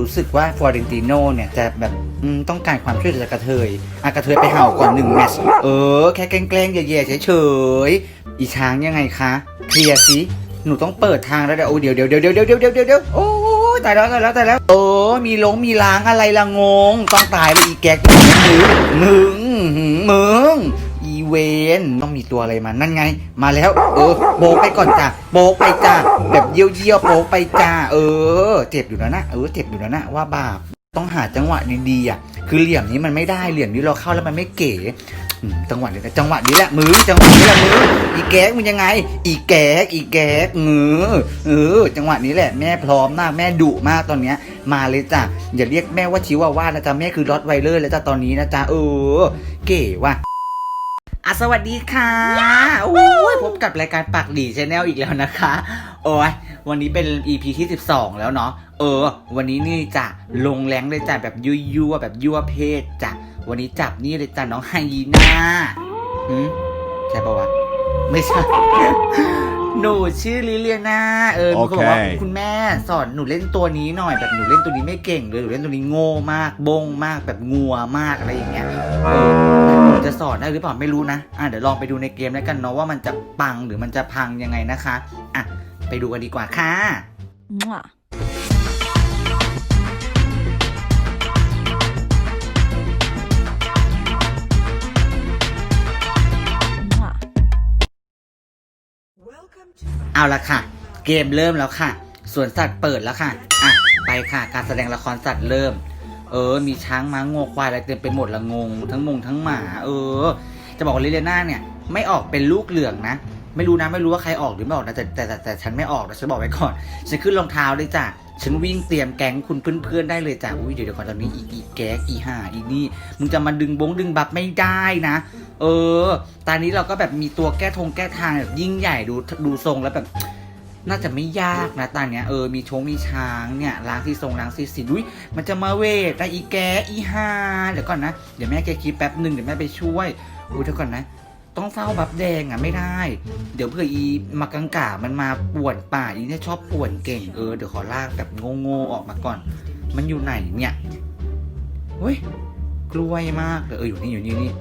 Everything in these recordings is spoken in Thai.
รู้สึกว่าฟลอเรนติโนเนี่ยจะแบบต้องการความช่วยเหลือจากกระเทยอะกระเทยไปเห่าก่อนหนึ่งแมชเออแค่แกล้งๆแย่ๆเฉยๆอีช้างยังไงคะเคลียร์สิหนูต้องเปิดทางแล้วเดี๋ยวโอ้เดี๋ยวเดี๋ยวเดี๋ยวเดี๋ยวเดี๋ยวเดี๋ยวเดี๋ยวเดี๋ยวโอ้ตายแล้วตายแล้วตายแล้วเออมีลงมีล้างอะไรละงงต้องตายเลยอีแก๊กมึงมึงมึงอีเวน มีตัวอะไรมานั่นไง มาแล้ว เออ โบกไปก่อนจ้ะโบกไปจ้ะแบบเยี่ยวเยี่ยวโบกไปจ้าเออ เจ็บอยู่นะนะเออเจ็บอยู่นะนะว่าบาปต้องหาจังหวะดีๆอะคือเหลี่ยมนี้มันไม่ได้เหลี่ยมนี้เราเข้าแล้วมันไม่เก๋จังหวะนี้จังหวะนี้แหละมือจังหวะนี้แหละมืออีแก๊กมันยังไง อีแก๊กอีแก๊กเออเออจังหวะนี้แหละแม่พร้อมมากแม่ดุมากตอนเนี้ย มาเลยจ้ะอย่าเรียกแม่ว่าชิวาว่านะจ๊ะแม่คือรอดไวเลอร์แล้วจ้ะตอนนี้นะจ๊ะเออ เก๋ว่ะ อะสวัสดีค่ะโอ้ยพบกับรายการปากดีชแนลอีกแล้วนะคะ โอ้ยวันนี้เป็น EP ที่ 12 แล้วเนาะ เออ วันนี้นี่จะลงแรงเลยจ้ะแบบยั่วยั่วๆแบบยั่วเพศจ้ะ วันนี้จับนี่เลยจ้ะน้องไฮยีน่าหืมใช่ปะวะ ไม่ใช่ หนูชื่อลิเลียนาเออหนูก็บอกว่าโอเค คุณแม่สอนหนูเล่นตัวนี้หน่อยแบบหนูเล่นตัวนี้ไม่เก่งเลยหนูเล่นตัวนี้โง่มากบงมากแบบงัวมากอะไรอย่างเงี้ยเออหนูจะสอนได้หรือเปล่าไม่รู้นะอะเดี๋ยวลองไปดูในเกมแล้วกันเนาะว่ามันจะปังหรือมันจะพังยังไงนะคะอะไปดูกันดีกว่าค่ะ Mwah. Mwah. เอาละค่ะ เกมเริ่มแล้วค่ะสวนสัตว์เปิดแล้วค่ะ อะ ไปค่ะ การแสดงละครสัตว์เริ่ม เออ มีช้างม้างงวควายอะไรเต็มไปหมดละงง ทั้งมงทั้งหมา เออ จะบอกว่าลิเลียนาเนี่ย ไม่ออกเป็นลูกเหลืองนะ ไม่รู้นะ ไม่รู้ว่าใครออกหรือไม่ออกนะ แต่แต่แต่แต่ฉันไม่ออกนะฉันบอกไว้ก่อน ฉันขึ้นรองเท้าเลยจ้ะ ฉันวิ่งเตรียมแก๊งคุณเพื่อนๆได้เลยจ้ะอุ้ยเดี๋ยวเดี๋ยวก่อนตอนนี้อีอีแก๊กอีห่าอีนี่มึงจะมาดึงบงดึงบับไม่ได้นะ เออ ตอนนี้เราก็แบบมีตัวแก้ทงแก้ทางแบบยิ่งใหญ่ดูดูทรงแล้วแบบ น่าจะไม่ยากนะตอนเนี้ยเออมีชงมีช้างเนี่ยล้างที่ทรงล้างที่สีดุยมันจะมาเวทนะอีแกอีฮาเดี๋ยวก่อนนะเดี๋ยวแม่แกคิดแป๊บหนึ่งเดี๋ยวแม่ไปช่วยอุ้ยเดี๋ยวก่อนนะ ต้องเฝ้าบับแดงอะไม่ได้ เดี๋ยวเพื่ออีมากังกามันมาป่วนป่าอีเนี่ยชอบป่วนเก่งเออเดี๋ยวขอลากแบบโง่ๆออกมาก่อน มันอยู่ไหนเนี่ยเฮ้ยกล้วยมากเลยเอออยู่นี่อยู่นี่นี่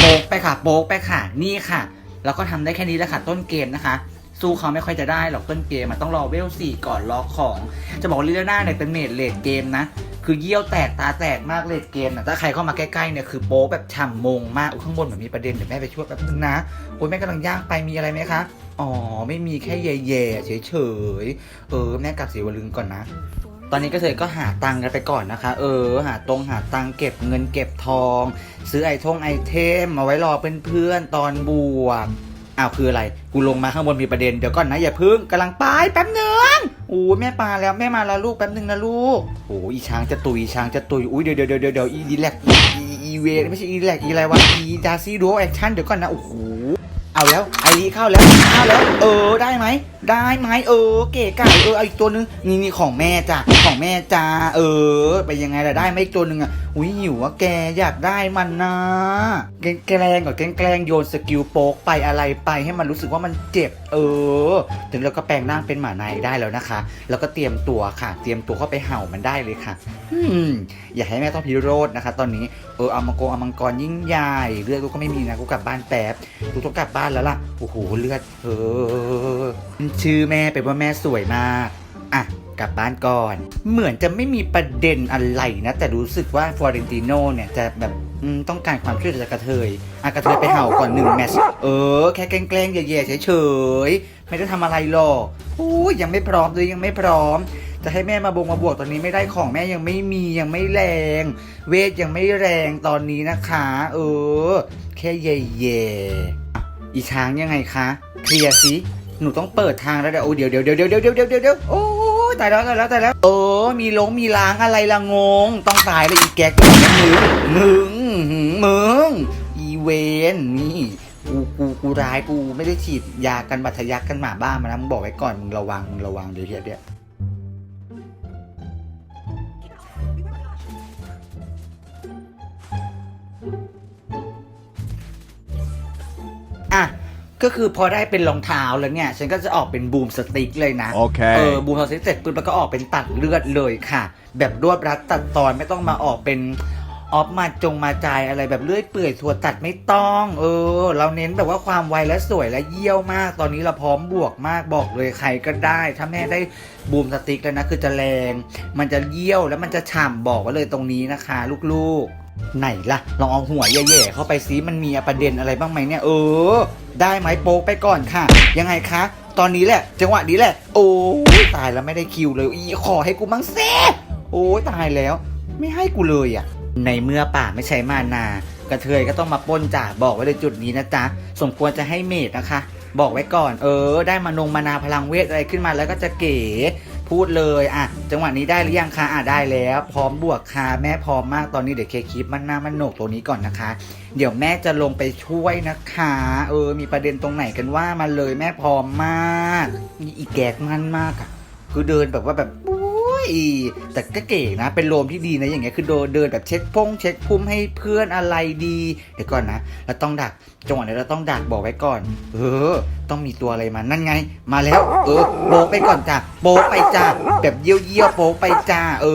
โป๊กไปค่ะโป๊กไปค่ะ นี่ค่ะ แล้วก็ทำได้แค่นี้แล้วค่ะ ต้นเกมนะคะ สู้เขาไม่ค่อยจะได้หรอกต้นเกมมันต้องรอเวลสี่ก่อนรอของ จะบอกว่าลิเลียนาเนี่ยเป็นเมดเลดเกมนะ คือเยี่ยวแตกตาแตกมากเลดเกมนะถ้าใครเข้ามาใกล้ๆเนี่ยคือโป๊แบบฉ่ำมงมากข้างบนเหมือนมีประเด็นเดี๋ยวแม่ไปช่วยแป๊บนึงนะโอ้ยแม่กำลังย่างไปมีอะไรไหมคะอ๋อไม่มีแค่แย่ๆเฉยๆเออแม่กลับสีวลึงก่อนนะ ตอนนี้ก็เลยก็หาตังค์กันไปก่อนนะคะ เออ หาตรงหาตังค์เก็บเงินเก็บทอง ซื้อไอทงไอเทมมาไว้รอเพื่อนๆตอนบวกอ้าวคืออะไร กูลงมาข้างบนมีประเด็นเดี๋ยวก่อนนะอย่าพึ่งกำลังไปแป๊บนึง โอ้ยแม่ปลาแล้วแม่มาแล้วลูกแป๊บหนึ่งนะลูกโอ้ยอีช้างจะตุยช้างจะตุยอุ้ยเดี๋ยวเดี๋ยวเดี๋ยวเดี๋ยวอีดีแลกอีอีอีเวไม่ใช่อีแลกอีอะไรวะอีดาซี่ดูแอคชั่นเดี๋ยวก่อนนะโอ้โหเอาแล้ว ไอรีเข้าแล้วเข้าแล้ว เออได้ไหมได้ไหมเออ เก๋ไก่เออเอาอีกตัวนึงนี่นี่ของแม่จ้ะของแม่จ้าเออ ไปยังไงล่ะได้ไหมอีกตัวนึงอะอุ้ยหิวว่าแกอยากได้มันนะแกแกล้งก่อนแกล้งแกล้งโยนสกิลโป๊กไปอะไรไปให้มันรู้สึกว่ามันเจ็บ เออ ถึงเราก็แปลงร่างเป็นหมาในได้แล้วนะคะ แล้วก็เตรียมตัวค่ะ เตรียมตัวเข้าไปเห่ามันได้เลยค่ะอืมอย่าให้แม่ต้องพิโรธนะคะ ตอนนี้เออเอามังกรเอามังกรยิ่งใหญ่เลือดกูก็ไม่มีนะกูกลับบ้านแป๊บกูต้องกลับบ้านแล้วล่ะอ้โหเลือดเออชื่อแม่เป็นว่าแม่สวยมาก อะ กลับบ้านก่อน เหมือนจะไม่มีประเด็นอะไรนะ แต่รู้สึกว่าฟลอเรนติโนเนี่ยจะแบบต้องการความช่วยเหลือจากกระเทยอะกระเทยไปเห่าก่อนหนึ่งแมชเออ แค่แกล้งๆแย่ๆเฉยๆไม่ได้ทำอะไรหรอกโอ้ยยังไม่พร้อมเลยยังไม่พร้อมจะให้แม่มาบงมาบวกตอนนี้ไม่ได้ของแม่ยังไม่มียังไม่แรง เวทยังไม่แรงตอนนี้นะคะ เออ แค่เย่เย่ๆ อีช้างยังไงคะเคลียร์สิหนูต้องเปิดทางแล้วเดี๋ยวโอ้เดี๋ยวเดี๋ยวเดี๋ยวเดี๋ยวเดี๋ยวเดี๋ยวเดี๋ยวเดี๋ยวโอ้ตายแล้วตายแล้วตายแล้วเออมีลงมีล้างอะไรละงง ต้องตายเลยอีแก๊กมึงมึงมึงมึงอีเวนนี่กูกูกูร้ายกูไม่ได้ฉีดยากันบัตรทะยักกันหมาบ้ามานะมึงบอกไว้ก่อนมึงระวังมึงระวังเดี๋ยวเดี๋ยว อะก็คือพอได้เป็นรองเท้าแล้วเนี่ย ฉันก็จะออกเป็นบูมสติ๊กเลยนะเออ Okay. บูมสติ๊กเสร็จปุ๊บแล้วก็ออกเป็นตัดเลือดเลยค่ะ แบบรวบรัดตัดตอนไม่ต้องมาออกเป็นออฟมาจงมาจายอะไรแบบเลื่อยเปื่อยถั่วตัดไม่ต้อง เออ เราเน้นแบบว่าความไวและสวยและเยี่ยวมาก ตอนนี้เราพร้อมบวกมากบอกเลยใครก็ได้ ถ้าแม่ได้บูมสติ๊กแล้วนะคือจะแรง มันจะเยี่ยวแล้วมันจะฉ่ำบอกไว้เลยตรงนี้นะคะ ลูกๆ ไหนล่ะ ลองเอาหัวแย่ๆเข้าไปซิมันมีประเด็นอะไรบ้างไหมเนี่ยเออ ได้ไหมโป๊กไปก่อนค่ะ ยังไงคะ ตอนนี้แหละ จังหวะนี้แหละ โอ้ตายแล้วไม่ได้คิวเลยอีขอให้กูมั่งเซ่โอ้ตายแล้ว ไม่ให้กูเลยอะ ในเมื่อป่าไม่ใช้มานากระเทยก็ต้องมาป้นจ่าบอกไว้เลยจุดนี้นะจ๊ะสมควรจะให้เมดนะคะ บอกไว้ก่อน เออ ได้มานงมานาพลังเวทอะไรขึ้นมาแล้วก็จะเก๋ พูดเลยอะจังหวะนี้ได้หรือยังคะอะได้แล้ว พร้อมบวกค่ะแม่พร้อมมากตอนนี้เดี๋ยวเคคลิปมันหน้ามันโหนกตัวนี้ก่อนนะคะ เดี๋ยวแม่จะลงไปช่วยนะคะ เออ มีประเด็นตรงไหนกันว่ามาเลยแม่พร้อมมากมีอีแกกมันมากอะคือเดินแบบว่าแบบ แต่ก็เก๋นะ เป็นโรมที่ดีนะอย่างเงี้ยคือเดินเดินแบบเช็คพงเช็คพุ่มให้เพื่อนอะไรดีเดี๋ยวก่อนนะเราต้องดักจังหวะนี้เราต้องดักบอกไว้ก่อน เออ ต้องมีตัวอะไรมานั่นไง มาแล้ว เออโบกไปก่อนจ้ะโบกไปจ้าแบบเยี่ยวเยี่ยวโบกไปจ้าเอ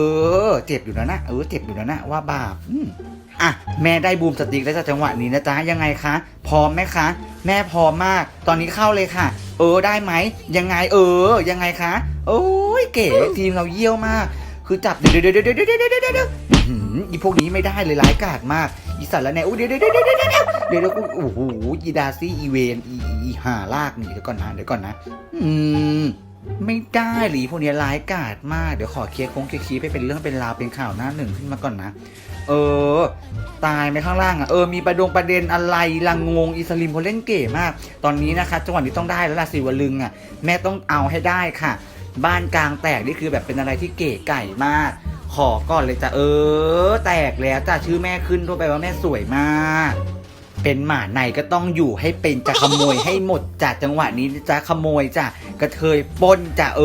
อ เจ็บอยู่นะนะเออเจ็บอยู่นะนะว่าบาปอืม อะแม่ได้บูมสติ๊กได้จากจังหวะนี้นะจ๊ะยังไงคะ พร้อมไหมคะ แม่พร้อมมาก ตอนนี้เข้าเลยค่ะ เออได้ไหมยังไงเออ ยังไงคะ โอ้ยเก๋ทีมเราเยี่ยวมาก คือจับเดี๋ยวเดี๋ยวเดี๋ยวเดี๋ยวเดี๋ยวเดี๋ยวเดี๋ยวอีพวกนี้ไม่ได้เลยร้ายกาจมากอีสัตว์แล้วเนี่ยเดี๋ยวเดี๋ยวเดี๋ยวเดี๋ยวเดี๋ยวเดี๋ยวโอ้โหอีดาซี่อีเวนอีหาลากนี่เดี๋ยวก่อนนะเดี๋ยวก่อนนะ อืม ไม่ได้หรือพวกนี้ร้ายกาจมาก เดี๋ยวขอเคลียร์คงเคลียร์คีย์ให้เป็นเรื่องเป็นราวเป็นข่าวหน้าหนึ่งขึ้นมาก่อนนะ เออ ตายไหมข้างล่างอะเออมีประดงประเด็นอะไรลังงงอิสลิมเขาเล่นเก๋มาก ตอนนี้นะคะจังหวะนี้ต้องได้แล้วล่ะสิวลึงอะแม่ต้องเอาให้ได้ค่ะ บ้านกลางแตกนี่คือแบบเป็นอะไรที่เก๋ไก่มาก ขอก่อนเลยจ้ะเออ แตกแล้วจ้ะชื่อแม่ขึ้นทั่วไปว่าแม่สวยมาก เป็นหมาในก็ต้องอยู่ให้เป็นจะขโมยให้หมดจ้ะจังหวะนี้จะขโมยจ้ะกระเทยปล้นจ้ะเอ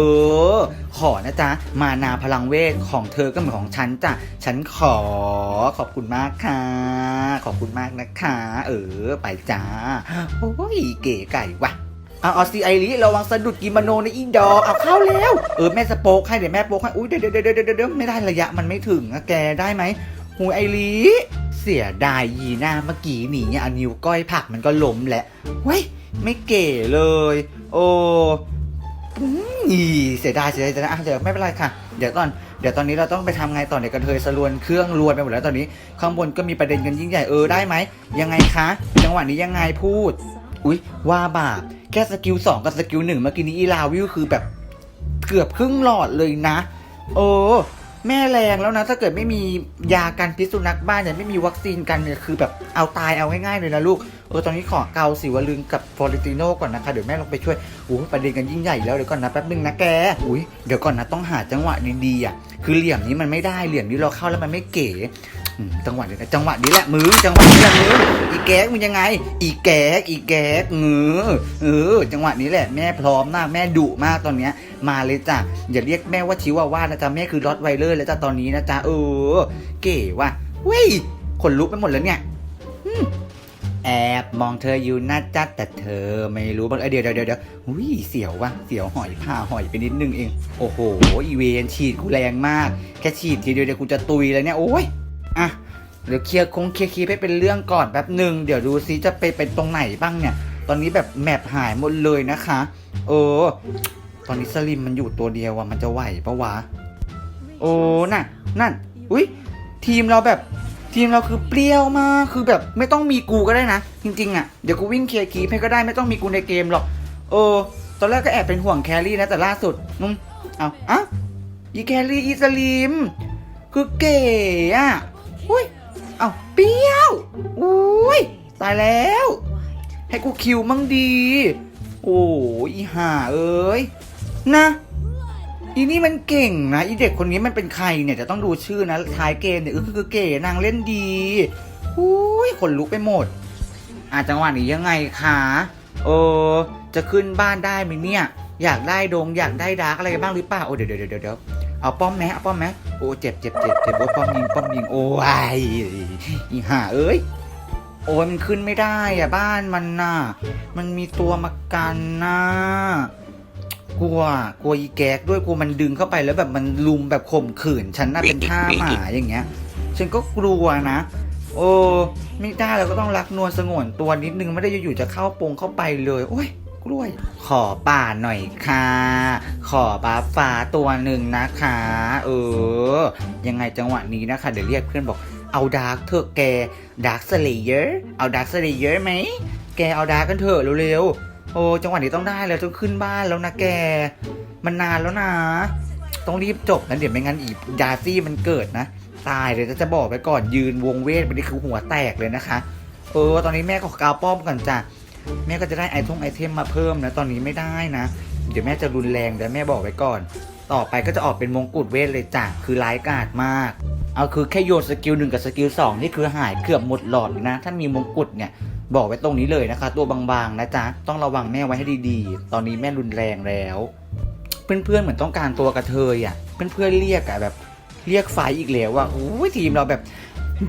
อ ขอนะจ๊ะมานาพลังเวทของเธอก็เหมือนของฉันจ้ะฉันขอขอบคุณมากค่ะ ขอบคุณมากนะคะ เออ ไปจ้าโอ้ยเก๋ไก่ว่ะเอาเอาซีไอริระวังสะดุดกิโมโนในอีดอกเอาเข้าแล้ว เออแม่สโปกให้เดี๋ยวแม่โปกให้อุ้ยเดี๋ยวเดี๋ยวเดี๋ยวเดี๋ยวเดี๋ยวไม่ได้ระยะมันไม่ถึงอะแกได้ไหม หูไอรีเสียดายยีหน้าเมื่อกี้หนีเนี่ยเอานิ้วก้อยผักมันก็ล้มแหละเว้ยไม่เก๋เลย โอ้อีเสียดายเสียดายเสียดายอะเดี๋ยวไม่เป็นไรค่ะ เดี๋ยวก่อน เดี๋ยวตอนนี้เราต้องไปทำไงต่อเนี่ยกระเทยสลวนเครื่องรวนไปหมดแล้วตอนนี้ข้างบนก็มีประเด็นกันยิ่งใหญ่เออได้ไหมยังไงคะจังหวะนี้ยังไงพูด อุ๊ยว่าบาปแค่สกิลสองกับสกิลหนึ่งเมื่อกี้นี้อีลาวิวคือแบบเกือบครึ่งหลอดเลยนะ โอ้ แม่แรงแล้วนะ ถ้าเกิดไม่มียากันพิษสุนัขบ้านเนี่ยไม่มีวัคซีนกันเนี่ยคือแบบเอาตายเอาง่ายๆเลยนะลูกเออตอนนี้ขอเกาสิวลึงกับฟอริติโนก่อนนะคะ เดี๋ยวแม่ลงไปช่วยอู้ประเด็นกันยิ่งใหญ่แล้วเดี๋ยวก่อนนะแป๊บนึงนะแกอุ้ยเดี๋ยวก่อนนะต้องหาจังหวะดีๆอะคือเหลี่ยมนี้มันไม่ได้เหลี่ยมนี้เราเข้าแล้วมันไม่เก๋ อืมจังหวะนี้นะจังหวะนี้แหละมือจังหวะนี้แหละมืออีแก๊กมึงยังไง อีแก๊กอีแก๊กเงอเออจังหวะนี้แหละแม่พร้อมมากแม่ดุมากตอนเนี้ย มาเลยจ้ะอย่าเรียกแม่ว่าชิวาว่านะจ๊ะแม่คือรอดไวเลอร์แล้วจ้ะตอนนี้นะจ๊ะเออ เก๋ว่ะเว้ยขนลุกไปหมดแล้วเนี่ยอืมแอบมองเธออยู่นะจ๊ะแต่เธอไม่รู้บ้างเอ้ยเดี๋ยวเดี๋ยวเดี๋ยวเดี๋ยวอุ้ยเสียวว่ะเสียวหอยผ่าหอยไปนิดนึงเอง โอ้โหอีเวนฉีดกูแรงมาก แค่ฉีดทีเดียวเดี๋ยวกูจะตุยแล้วเนี่ยโอ้ย อะเดี๋ยวเคลียร์คงเคลียร์คีให้เป็นเรื่องก่อนแป๊บหนึ่งเดี๋ยวดูซิจะไปเป็นตรงไหนบ้างเนี่ย ตอนนี้แบบแมปหายหมดเลยนะคะ เออ ตอนนี้สลิมมันอยู่ตัวเดียวอะมันจะไหวปะวะ โอ้น่ะ นั่น อุ้ยทีมเราแบบทีมเราคือเปรี้ยวมาก คือแบบไม่ต้องมีกูก็ได้นะ จริงๆอะเดี๋ยวกูวิ่งเคลียร์คีให้ก็ได้ไม่ต้องมีกูในเกมหรอก เออ ตอนแรกก็แอบเป็นห่วงแครี่นะแต่ล่าสุดนุ่มเอาอะอีแครี่อีสลิมคือเก๋อะ อุ้ยเอาเปรี้ยว อุ้ยตายแล้ว ให้กูคิวมั่งดี โอ้ยอีห่าเอ้ย นะ อีนี่มันเก่งนะ อีเด็กคนนี้มันเป็นใครเนี่ยจะต้องดูชื่อนะท้ายเกมเนี่ยเออคือเก๋นางเล่นดีอุ้ยขนลุกไปหมดอะจังหวะนี้ยังไงคะเออจะขึ้นบ้านได้ไหมเนี่ย อยากได้ดงอยากได้ดาร์กอะไรบ้างหรือเปล่าโอ้เดี๋ยวเดี๋ยวเดี๋ยว เอาป้อมแม้เอาป้อมแม้โอ้เจ็บเจ็บเจ็บเจ็บโอ้ป้อมยิงป้อมยิงโอ้ยอีห่าเอ้ยโอ้ยมันขึ้นไม่ได้อะบ้านมันน่ะ มันมีตัวมากันน่ะกลัวกลัวอีแก๊กด้วยกลัวมันดึงเข้าไปแล้วแบบมันลุมแบบข่มขืนฉันน่ะเป็นท่าหมาอย่างเงี้ย ฉันก็กลัวนะ โอ้ไม่ได้เราก็ต้องรักนวลสงวนตัวนิดนึงไม่ได้อยู่ๆจะเข้าปงเข้าไปเลย โอ้ย กล้วย ขอป่าหน่อยค่ะ ขอบ้าฟ้าตัวหนึ่งนะคะ เออ ยังไงจังหวะนี้นะคะ เดี๋ยวเรียกเพื่อนบอก เอาดาร์กเถอะแก ดาร์กสเลเยอร์ เอาดาร์กสเลเยอร์ไหม แกเอาดาร์กกันเถอะเร็วๆ โอ้จังหวะนี้ต้องได้แล้วต้องขึ้นบ้านแล้วนะแก มันนานแล้วนะ ต้องรีบจบนะเดี๋ยวไม่งั้นอีดาซี่มันเกิดนะ ตายเลยจะบอกไปก่อนยืนวงเวทไปนี่คือหัวแตกเลยนะคะ เออ ตอนนี้แม่ก็กาวป้อมก่อนจ้ะ แม่ก็จะได้ไอทงไอเทมมาเพิ่มนะ ตอนนี้ไม่ได้นะ เดี๋ยวแม่จะรุนแรงเดี๋ยวแม่บอกไว้ก่อน ต่อไปก็จะออกเป็นมงกุฎเวทเลยจ้ะคือร้ายกาจมาก เอาคือแค่โยนสกิลหนึ่งกับสกิลสองนี่คือหายเกือบหมดหลอดเลยนะ ถ้ามีมงกุฎเนี่ยบอกไว้ตรงนี้เลยนะคะ ตัวบางๆนะจ๊ะต้องระวังแม่ไว้ให้ดีๆ ตอนนี้แม่รุนแรงแล้ว เพื่อนๆเหมือนต้องการตัวกระเทยอะเพื่อนๆเรียกอะแบบเรียกไฟอีกแล้วว่าโอ้ยทีมเราแบบ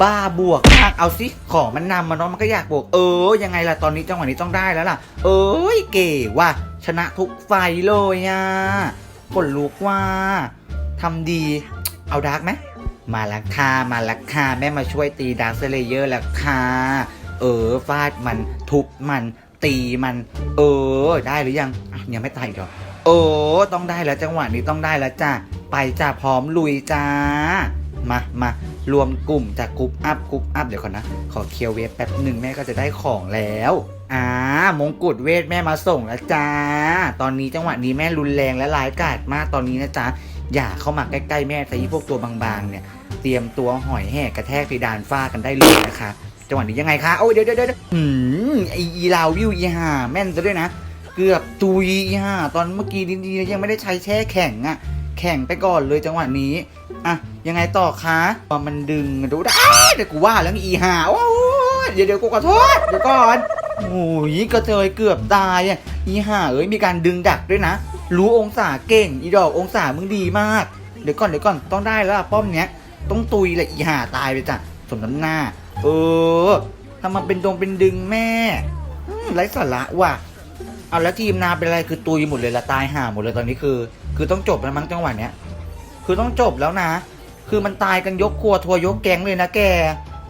บ้าบวกมากเอาสิของมันนำมาเนาะมันก็อยากบวก เออ ยังไงล่ะตอนนี้จังหวะนี้ต้องได้แล้วล่ะ เอ้ยเก๋ว่ะชนะทุกไฟเลยอะผลลุกว่าทำดีเอาดาร์กไหมมาละค่ะมาละค่ะแม่มาช่วยตีดาร์กเซเลเยอร์ละค่ะเออฟาดมันทุบมัน ตีมัน เออ ได้หรือยังอ่ยังไม่ตายอีกหรอโอ้ต้องได้แล้วจังหวะนี้ต้องได้แล้วจ้ะไปจ้ะพร้อมลุยจ้ามามา รวมกลุ่มจากกรุ๊ปอัพกรุ๊ปอัพเดี๋ยวก่อนนะ ขอเคลียร์เวฟแป๊บหนึ่งแม่ก็จะได้ของแล้วอ่ามงกุฎเวทแม่มาส่งแล้วจ้า ตอนนี้จังหวะนี้แม่รุนแรงและร้ายกาจมากตอนนี้นะจ๊ะอย่าเข้ามาใกล้ๆแม่แต่ยี่พวกตัวบางๆเนี่ย เตรียมตัวหอยแหกกระแทกเพดานฟ้ากันได้เลยนะคะ จังหวะนี้ยังไงคะโอ้ยเดี๋ยวเดี๋ยวเดี๋ยวหืมไออีลาวิวอีห่าแม่นซะด้วยนะ เกือบตุยฮ่าตอนเมื่อกี้ดีๆยังไม่ได้ใช้แช่แข็งอะ แข่งไปก่อนเลยจังหวะนี้อะยังไงต่อคะพอมันดึงดูได้เดี๋ยวกูว่าแล้วอีหาโอ้ยเดี๋ยวเดี๋ยวกูขอโทษเดี๋ยวก่อนโอ้ยกระเทยเกือบตายอะอีห่าเอ้ยมีการดึงดักด้วยนะ รู้องศาเก่ง อีดอกองศามึงดีมาก เดี๋ยวก่อนเดี๋ยวก่อนต้องได้แล้วล่ะป้อมเนี้ยต้องตุยแหละอีห่าตายไปจ้ะสมน้ำหน้า เออทำมาเป็นดงเป็นดึงแม่ไร้สาระว่ะ เอาแล้วทีมนาเป็นอะไรคือตุยหมดเลยละตายห่าหมดเลยตอนนี้คือ คือต้องจบแล้วมั้งจังหวะเนี้ย คือต้องจบแล้วนะ คือมันตายกันยกครัวทัวยกแก๊งเลยนะแก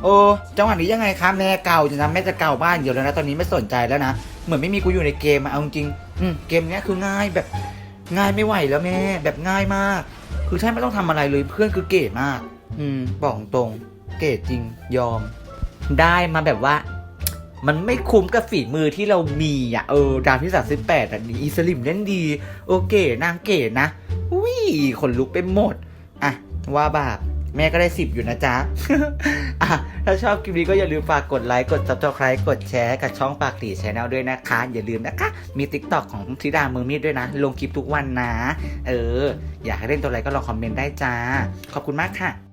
โอ้จังหวะนี้ยังไงคะแม่เก่าจะนะแม่จะเก่าบ้านอยู่แล้วนะตอนนี้ไม่สนใจแล้วนะเหมือนไม่มีกูอยู่ในเกมอะเอาจริงอืมเกมเนี้ยคือง่ายแบบง่ายไม่ไหวแล้วแม่ แบบง่ายมาก คือใช่ไม่ต้องทำอะไรเลยเพื่อนคือเก๋มาก อืมบอกตรง เก๋จริงยอม ได้มาแบบว่า มันไม่คุ้มกับฝีมือที่เรามีอะเออดาวที่สามสิบแปดอะดีอีสลิมเล่นดี โอเคนางเก๋นะอุ้ยขนลุกไปหมด อะ ว่าบาปแม่ก็ได้สิบอยู่นะจ๊ะ อะ ถ้าชอบคลิปนี้ก็อย่าลืมฝากกดไลค์ กด subscribe กดแชร์กับช่องปากตีชแนลด้วยนะคะ อย่าลืมนะคะ มี t ิ k t o k ของธิดามือมีดด้วยนะ ลงคลิปทุกวันนะ เออ อยากให้เล่นตัวอะไรก็ลองคอมเมนต์ได้จ้า ขอบคุณมากค่ะ